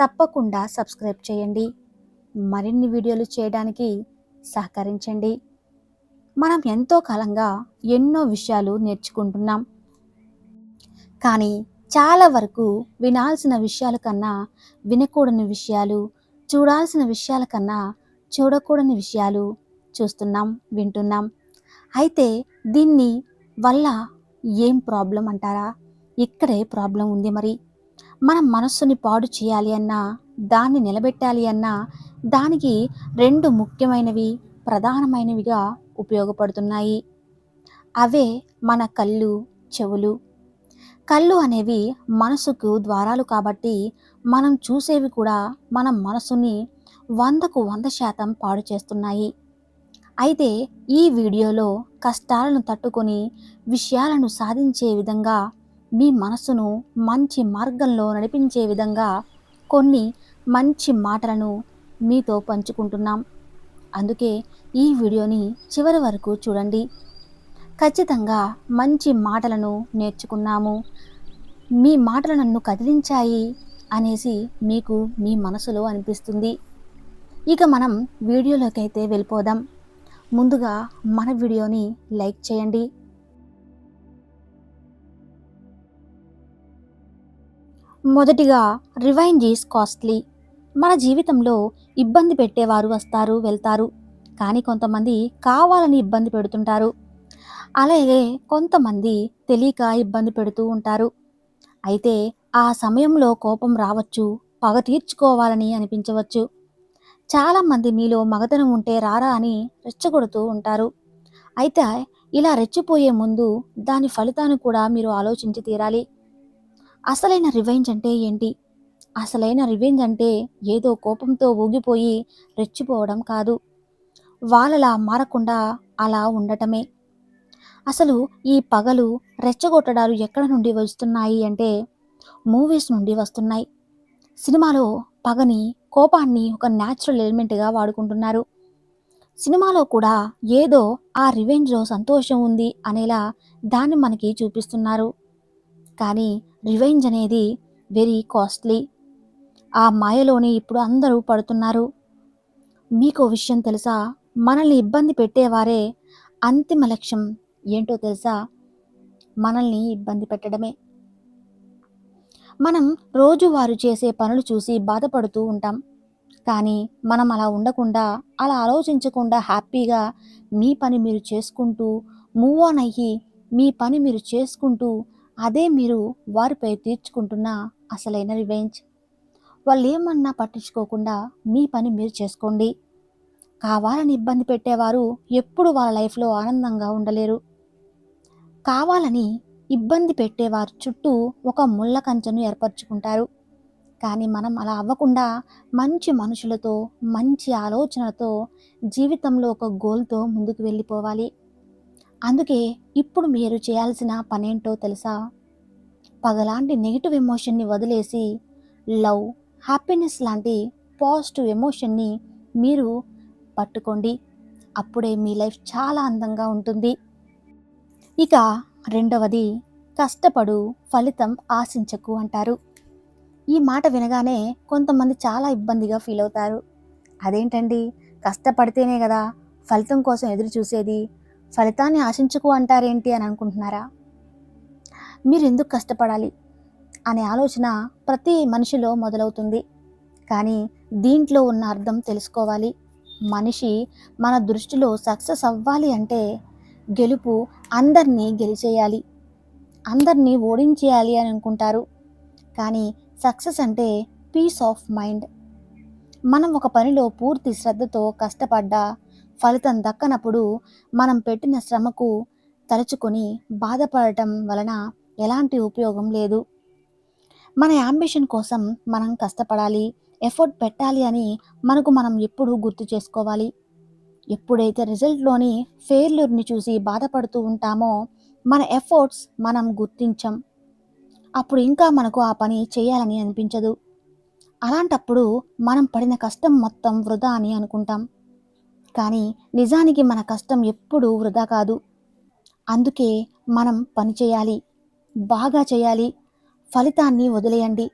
తప్పకుండా సబ్స్క్రైబ్ చేయండి. మరిన్ని వీడియోలు చేయడానికి సహకరించండి. మనం ఎంతో కాలంగా ఎన్నో విషయాలు నేర్చుకుంటున్నాం. కానీ చాలా వరకు వినాల్సిన విషయాల కన్నా వినకూడని విషయాలు చూడాల్సిన విషయాల కన్నా చూడకూడని విషయాలు చూస్తున్నాం వింటున్నాం. అయితే దీన్ని వల్ల ఏం ప్రాబ్లం అంటారా? ఇక్కడే ప్రాబ్లం ఉంది మరి. మన మనస్సుని పాడు చేయాలి అన్నా దాన్ని నిలబెట్టాలి అన్నా దానికి రెండు ముఖ్యమైనవి ప్రధానమైనవిగా ఉపయోగపడుతున్నాయి. అవే మన కళ్ళు చెవులు. కళ్ళు అనేవి మనసుకు ద్వారాలు కాబట్టి మనం చూసేవి కూడా మన మనసుని వందకు వంద శాతం పాడు చేస్తున్నాయి. అయితే ఈ వీడియోలో కష్టాలను తట్టుకొని విషయాలను సాధించే విధంగా మీ మనసును మంచి మార్గంలో నడిపించే విధంగా కొన్ని మంచి మాటలను మీతో పంచుకుంటున్నాం. అందుకే ఈ వీడియోని చివరి వరకు చూడండి. ఖచ్చితంగా మంచి మాటలను నేర్చుకున్నాము. మీ మాటలు నన్ను కదిలించాయి అనేసి మీకు మీ మనసులో అనిపిస్తుంది. ఇక మనం వీడియోలోకి అయితే వెళ్ళిపోదాం. ముందుగా మన వీడియోని లైక్ చేయండి. మొదటిగా రివైంజ్ ఈజ్ కాస్ట్లీ. మన జీవితంలో ఇబ్బంది పెట్టేవారు వస్తారు వెళ్తారు. కానీ కొంతమంది కావాలని ఇబ్బంది పెడుతుంటారు. అలాగే కొంతమంది తెలియక ఇబ్బంది పెడుతూ ఉంటారు. అయితే ఆ సమయంలో కోపం రావచ్చు పగ తీర్చుకోవాలని అనిపించవచ్చు. చాలామంది మీలో మగతనం ఉంటే రారా అని రెచ్చగొడుతూ ఉంటారు. అయితే ఇలా రెచ్చిపోయే ముందు దాని ఫలితాన్ని కూడా మీరు ఆలోచించి తీరాలి. అసలైన రివెంజ్ అంటే ఏంటి? అసలైన రివెంజ్ అంటే ఏదో కోపంతో ఊగిపోయి రెచ్చిపోవడం కాదు. వాళ్ళలా మారకుండా అలా ఉండటమే. అసలు ఈ పగలు రెచ్చగొట్టడాలు ఎక్కడ నుండి వస్తున్నాయి అంటే మూవీస్ నుండి వస్తున్నాయి. సినిమాలో పగని కోపాన్ని ఒక న్యాచురల్ ఎలిమెంట్గా వాడుకుంటున్నారు. సినిమాలో కూడా ఏదో ఆ రివెంజ్లో సంతోషం ఉంది అనేలా దాన్ని మనకి చూపిస్తున్నారు. కానీ రివెంజ్ అనేది వెరీ కాస్ట్లీ. ఆ మాయలోనే ఇప్పుడు అందరూ పడుతున్నారు. మీకు విషయం తెలుసా? మనల్ని ఇబ్బంది పెట్టేవారే అంతిమ లక్ష్యం ఏంటో తెలుసా? మనల్ని ఇబ్బంది పెట్టడమే. మనం రోజువారు చేసే పనులు చూసి బాధపడుతూ ఉంటాం. కానీ మనం అలా ఉండకుండా అలా ఆలోచించకుండా హ్యాపీగా మీ పని మీరు చేసుకుంటూ మూవ్ ఆన్ అయ్యి మీ పని మీరు చేసుకుంటూ అదే మీరు వారిపై తీర్చుకుంటున్న అసలైన రివెంజ్. వాళ్ళు ఏమన్నా పట్టించుకోకుండా మీ పని మీరు చేసుకోండి. కావాలని ఇబ్బంది పెట్టేవారు ఎప్పుడు వాళ్ళ లైఫ్లో ఆనందంగా ఉండలేరు. కావాలని ఇబ్బంది పెట్టేవారు చుట్టూ ఒక ముళ్ళ కంచెను ఏర్పరచుకుంటారు. కానీ మనం అలా అవ్వకుండా మంచి మనుషులతో మంచి ఆలోచనలతో జీవితంలో ఒక గోల్తో ముందుకు వెళ్ళిపోవాలి. అందుకే ఇప్పుడు మీరు చేయాల్సిన పనేంటో తెలుసా? పగలాంటి నెగిటివ్ ఎమోషన్ని వదిలేసి లవ్ హ్యాపీనెస్ లాంటి పాజిటివ్ ఎమోషన్ని మీరు పట్టుకోండి. అప్పుడే మీ లైఫ్ చాలా అందంగా ఉంటుంది. ఇక రెండవది కష్టపడు ఫలితం ఆశించకు అంటారు. ఈ మాట వినగానే కొంతమంది చాలా ఇబ్బందిగా ఫీల్ అవుతారు. అదేంటండి? కష్టపడితేనే కదా ఫలితం కోసం ఎదురు చూసేది ఫలితాన్ని ఆశించుకు అంటారేంటి అని అనుకుంటున్నారా? మీరు ఎందుకు కష్టపడాలి? అనే ఆలోచన ప్రతి మనిషిలో మొదలవుతుంది. కానీ దీంట్లో ఉన్న అర్థం తెలుసుకోవాలి. మనిషి మన దృష్టిలో సక్సెస్ అవ్వాలి అంటే గెలుపు అందరినీ గెలిచేయాలి. అందరినీ ఓడించేయాలి అని అనుకుంటారు. కానీ సక్సెస్ అంటే పీస్ ఆఫ్ మైండ్. మనం ఒక పనిలో పూర్తి శ్రద్ధతో కష్టపడ్డా ఫలితం దక్కనప్పుడు మనం పెట్టిన శ్రమకు తలుచుకొని బాధపడటం వలన ఎలాంటి ఉపయోగం లేదు. మన యాంబిషన్ కోసం మనం కష్టపడాలి ఎఫర్ట్ పెట్టాలి అని మనకు మనం ఎప్పుడూ గుర్తు చేసుకోవాలి. ఎప్పుడైతే రిజల్ట్లోని ఫెయిల్యూర్ని చూసి బాధపడుతూ ఉంటామో మన ఎఫర్ట్స్ మనం గుర్తించం. అప్పుడు ఇంకా మనకు ఆ పని చేయాలని అనిపించదు. అలాంటప్పుడు మనం పడిన కష్టం మొత్తం వృధా అని అనుకుంటాం. కానీ నిజానికి మన కష్టం ఎప్పుడూ వృధా కాదు. అందుకే మనం పని చేయాలి బాగా చేయాలి. ఫలితాన్ని వదిలేయండి.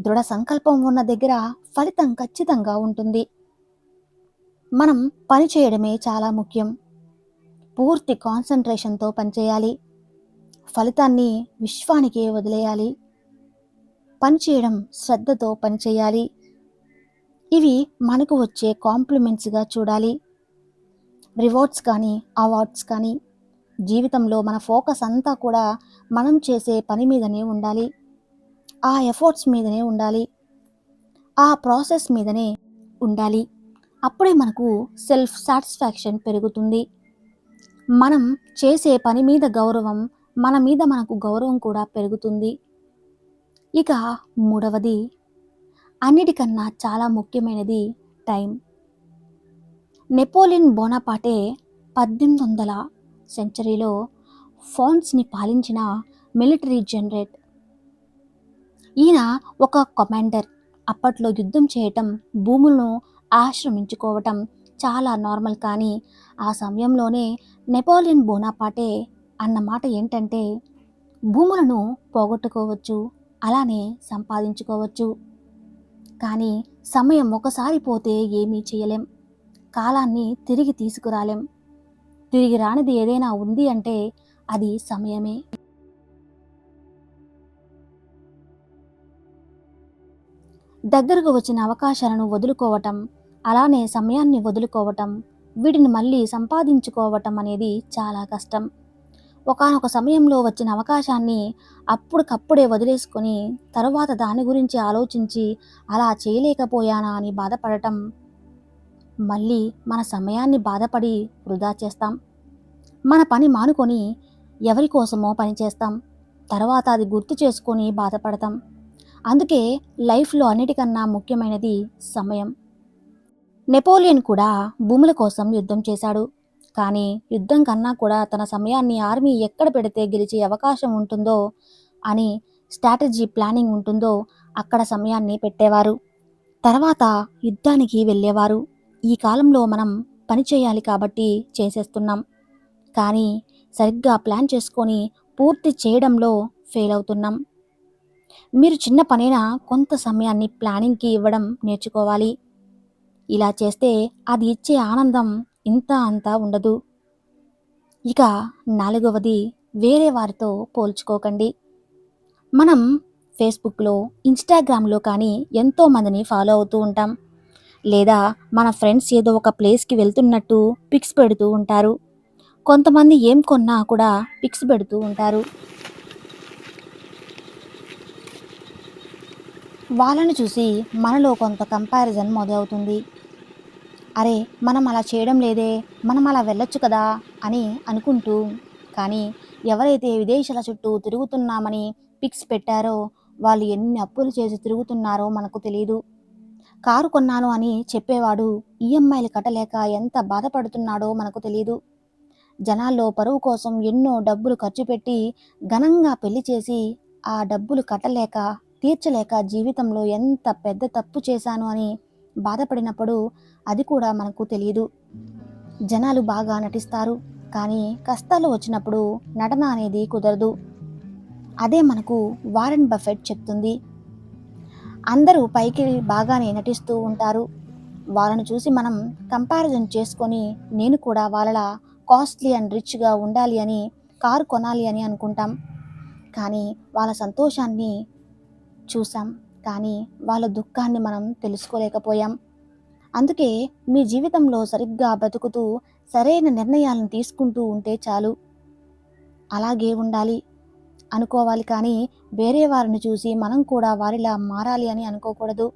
దృఢ సంకల్పం ఉన్న దగ్గర ఫలితం ఖచ్చితంగా ఉంటుంది. మనం పని చేయడమే చాలా ముఖ్యం. పూర్తి కాన్సన్ట్రేషన్తో పనిచేయాలి ఫలితాన్ని విశ్వానికే వదిలేయాలి. పనిచేయడం శ్రద్ధతో పనిచేయాలి ఇవి మనకు వచ్చే కాంప్లిమెంట్స్గా చూడాలి. రివార్డ్స్ కానీ అవార్డ్స్ కానీ జీవితంలో మన ఫోకస్ అంతా కూడా మనం చేసే పని మీదనే ఉండాలి. ఆ ఎఫర్ట్స్ మీదనే ఉండాలి. ఆ ప్రాసెస్ మీదనే ఉండాలి. అప్పుడే మనకు సెల్ఫ్ సాటిస్ఫాక్షన్ పెరుగుతుంది. మనం చేసే పని మీద గౌరవం మన మీద మనకు గౌరవం కూడా పెరుగుతుంది. ఇక మూడవది అన్నిటికన్నా చాలా ముఖ్యమైనది టైం నెపోలియన్ బోనాపాటే పద్దెనిమిది వందల సెంచరీలో ఫాన్స్ని పాలించిన మిలిటరీ జనరేట్. ఈయన ఒక కమాండర్. అప్పట్లో యుద్ధం చేయటం భూములను ఆశ్రమించుకోవటం చాలా నార్మల్ కానీ ఆ సమయంలోనే నెపోలియన్ బోనాపాటే అన్న మాట ఏంటంటే భూములను పోగొట్టుకోవచ్చు అలానే సంపాదించుకోవచ్చు. కానీ సమయం ఒకసారి పోతే ఏమీ చేయలేం. కాలాన్ని తిరిగి తీసుకురాలేం. తిరిగి రానిది ఏదైనా ఉంది అంటే అది సమయమే. దగ్గరకు వచ్చిన అవకాశాలను వదులుకోవటం అలానే సమయాన్ని వదులుకోవటం వీటిని మళ్ళీ సంపాదించుకోవటం అనేది చాలా కష్టం. ఒకానొక సమయంలో వచ్చిన అవకాశాన్ని అప్పటికప్పుడే వదిలేసుకొని తరువాత దాని గురించి ఆలోచించి అలా చేయలేకపోయానా అని బాధపడటం మళ్ళీ మన సమయాన్ని బాధపడి వృధా చేస్తాం. మన పని మానుకొని ఎవరి కోసమో పని చేస్తాం. తర్వాత అది గుర్తు చేసుకొని బాధపడతాం. అందుకే లైఫ్లో అన్నిటికన్నా ముఖ్యమైనది సమయం. నెపోలియన్ కూడా భూముల కోసం యుద్ధం చేశాడు. కానీ యుద్ధం కన్నా కూడా తన సమయాన్ని ఆర్మీ ఎక్కడ పెడితే గెలిచే అవకాశం ఉంటుందో అని స్ట్రాటజీ ప్లానింగ్ ఉంటుందో అక్కడ సమయాన్ని పెట్టేవారు. తర్వాత యుద్ధానికి వెళ్ళేవారు. ఈ కాలంలో మనం పని చేయాలి కాబట్టి చేసేస్తున్నాం. కానీ సరిగ్గా ప్లాన్ చేసుకొని పూర్తి చేయడంలో ఫెయిల్ అవుతున్నాం. మీరు చిన్న పనైనా కొంత సమయాన్ని ప్లానింగ్కి ఇవ్వడం నేర్చుకోవాలి. ఇలా చేస్తే అది ఇచ్చే ఆనందం ఇంత అంతా ఉండదు. ఇక నాలుగవది వేరే వారితో పోల్చుకోకండి. మనం ఫేస్బుక్లో ఇన్స్టాగ్రామ్లో కానీ ఎంతో మందిని ఫాలో అవుతూ ఉంటాం. లేదా మన ఫ్రెండ్స్ ఏదో ఒక ప్లేస్కి వెళ్తున్నట్టు పిక్స్ పెడుతూ ఉంటారు. కొంతమంది ఏం కొన్నా కూడా పిక్స్ పెడుతూ ఉంటారు. వాళ్ళని చూసి మనలో కొంత కంపారిజన్ మొదలవుతుంది. అరే మనం అలా చేయడం లేదే మనం అలా వెళ్ళొచ్చు కదా అని అనుకుంటూ కానీ ఎవరైతే విదేశాల చుట్టూ తిరుగుతున్నామని పిక్స్ పెట్టారో వాళ్ళు ఎన్ని అప్పులు చేసి తిరుగుతున్నారో మనకు తెలియదు కారు కొన్నాను అని చెప్పేవాడు. ఈఎంఐలు కట్టలేక ఎంత బాధపడుతున్నాడో మనకు తెలియదు జనాల్లో పరువు కోసం ఎన్నో డబ్బులు ఖర్చు పెట్టి ఘనంగా పెళ్ళి చేసి ఆ డబ్బులు కట్టలేక తీర్చలేక జీవితంలో ఎంత పెద్ద తప్పు చేశాను అని బాధపడినప్పుడు అది కూడా మనకు తెలియదు జనాలు బాగా నటిస్తారు కానీ కష్టాలు వచ్చినప్పుడు నటన అనేది కుదరదు. అదే మనకు వారెన్ బఫెట్ చెప్తుంది. అందరూ పైకి బాగానే నటిస్తూ ఉంటారు. వాళ్ళను చూసి మనం కంపారిజన్ చేసుకొని నేను కూడా వాళ్ళలా కాస్ట్లీ అండ్ రిచ్గా ఉండాలి అని కారు కొనాలి అని అనుకుంటాం. కానీ వాళ్ళ సంతోషాన్ని చూసాం. కానీ వాళ్ళ దుఃఖాన్ని మనం తెలుసుకోలేకపోయాం. అందుకే మీ జీవితంలో సరిగ్గా బతుకుతూ సరైన నిర్ణయాలను తీసుకుంటూ ఉంటే చాలు. అలాగే ఉండాలి. అనుకోవాలి కానీ వేరే వారిని చూసి మనం కూడా వారిలా మారాలి అని అనుకోకూడదు.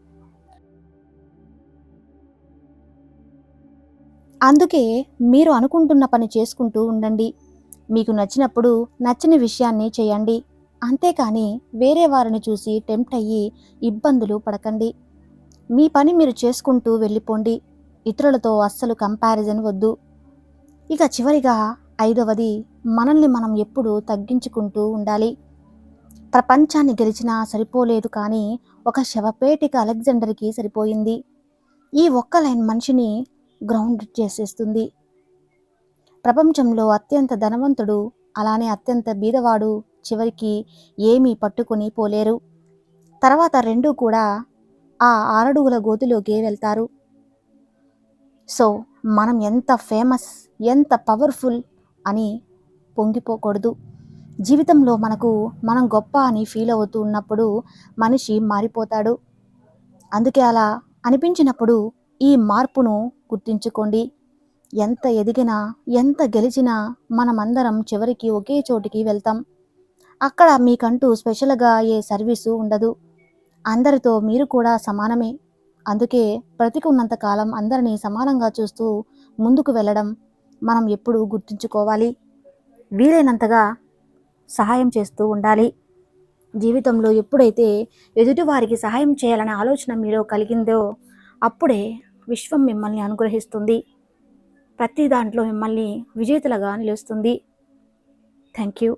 అందుకే మీరు అనుకుంటున్న పని చేసుకుంటూ ఉండండి. మీకు నచ్చినప్పుడు నచ్చని విషయాన్ని చేయండి. అంతేకాని వేరే వారిని చూసి టెంప్ట్ అయ్యి ఇబ్బందులు పడకండి. మీ పని మీరు చేసుకుంటూ వెళ్ళిపోండి. ఇతరులతో అస్సలు కంపారిజన్ వద్దు. ఇక చివరిగా ఐదవది మనల్ని మనం ఎప్పుడు తగ్గించుకుంటూ ఉండాలి. ప్రపంచాన్ని గెలిచినా సరిపోలేదు కానీ ఒక శవపేటిక అలెగ్జాండర్కి సరిపోయింది. ఈ ఒక్క లైన్ మనిషిని గ్రౌండ్ చేసేస్తుంది. ప్రపంచంలో అత్యంత ధనవంతుడు అలానే అత్యంత బీదవాడు చివరికి ఏమీ పట్టుకొని పోలేరు. తర్వాత రెండూ కూడా ఆ ఆరడుగుల గోతిలోకి వెళ్తారు. సో మనం ఎంత ఫేమస్ ఎంత పవర్ఫుల్ అని పొంగిపోకూడదు. జీవితంలో మనకు మనం గొప్ప అని ఫీల్ అవుతూ ఉన్నప్పుడు మనిషి మారిపోతాడు. అందుకే అలా అనిపించినప్పుడు ఈ మార్పును గుర్తించుకోండి. ఎంత ఎదిగినా ఎంత గెలిచినా మనమందరం చివరికి ఒకే చోటికి వెళ్తాం. అక్కడ మీకంటూ స్పెషల్గా ఏ సర్వీసు ఉండదు. అందరితో మీరు కూడా సమానమే. అందుకే బ్రతికున్నంత కాలం అందరినీ సమానంగా చూస్తూ ముందుకు వెళ్ళడం మనం ఎప్పుడు గుర్తుంచుకోవాలి. వీలైనంతగా సహాయం చేస్తూ ఉండాలి. జీవితంలో ఎప్పుడైతే ఎదుటివారికి సహాయం చేయాలనే ఆలోచన మీలో కలిగిందో అప్పుడే విశ్వం మిమ్మల్ని అనుగ్రహిస్తుంది. ప్రతి దాంట్లో మిమ్మల్ని విజేతలుగా నిలుస్తుంది. Thank you.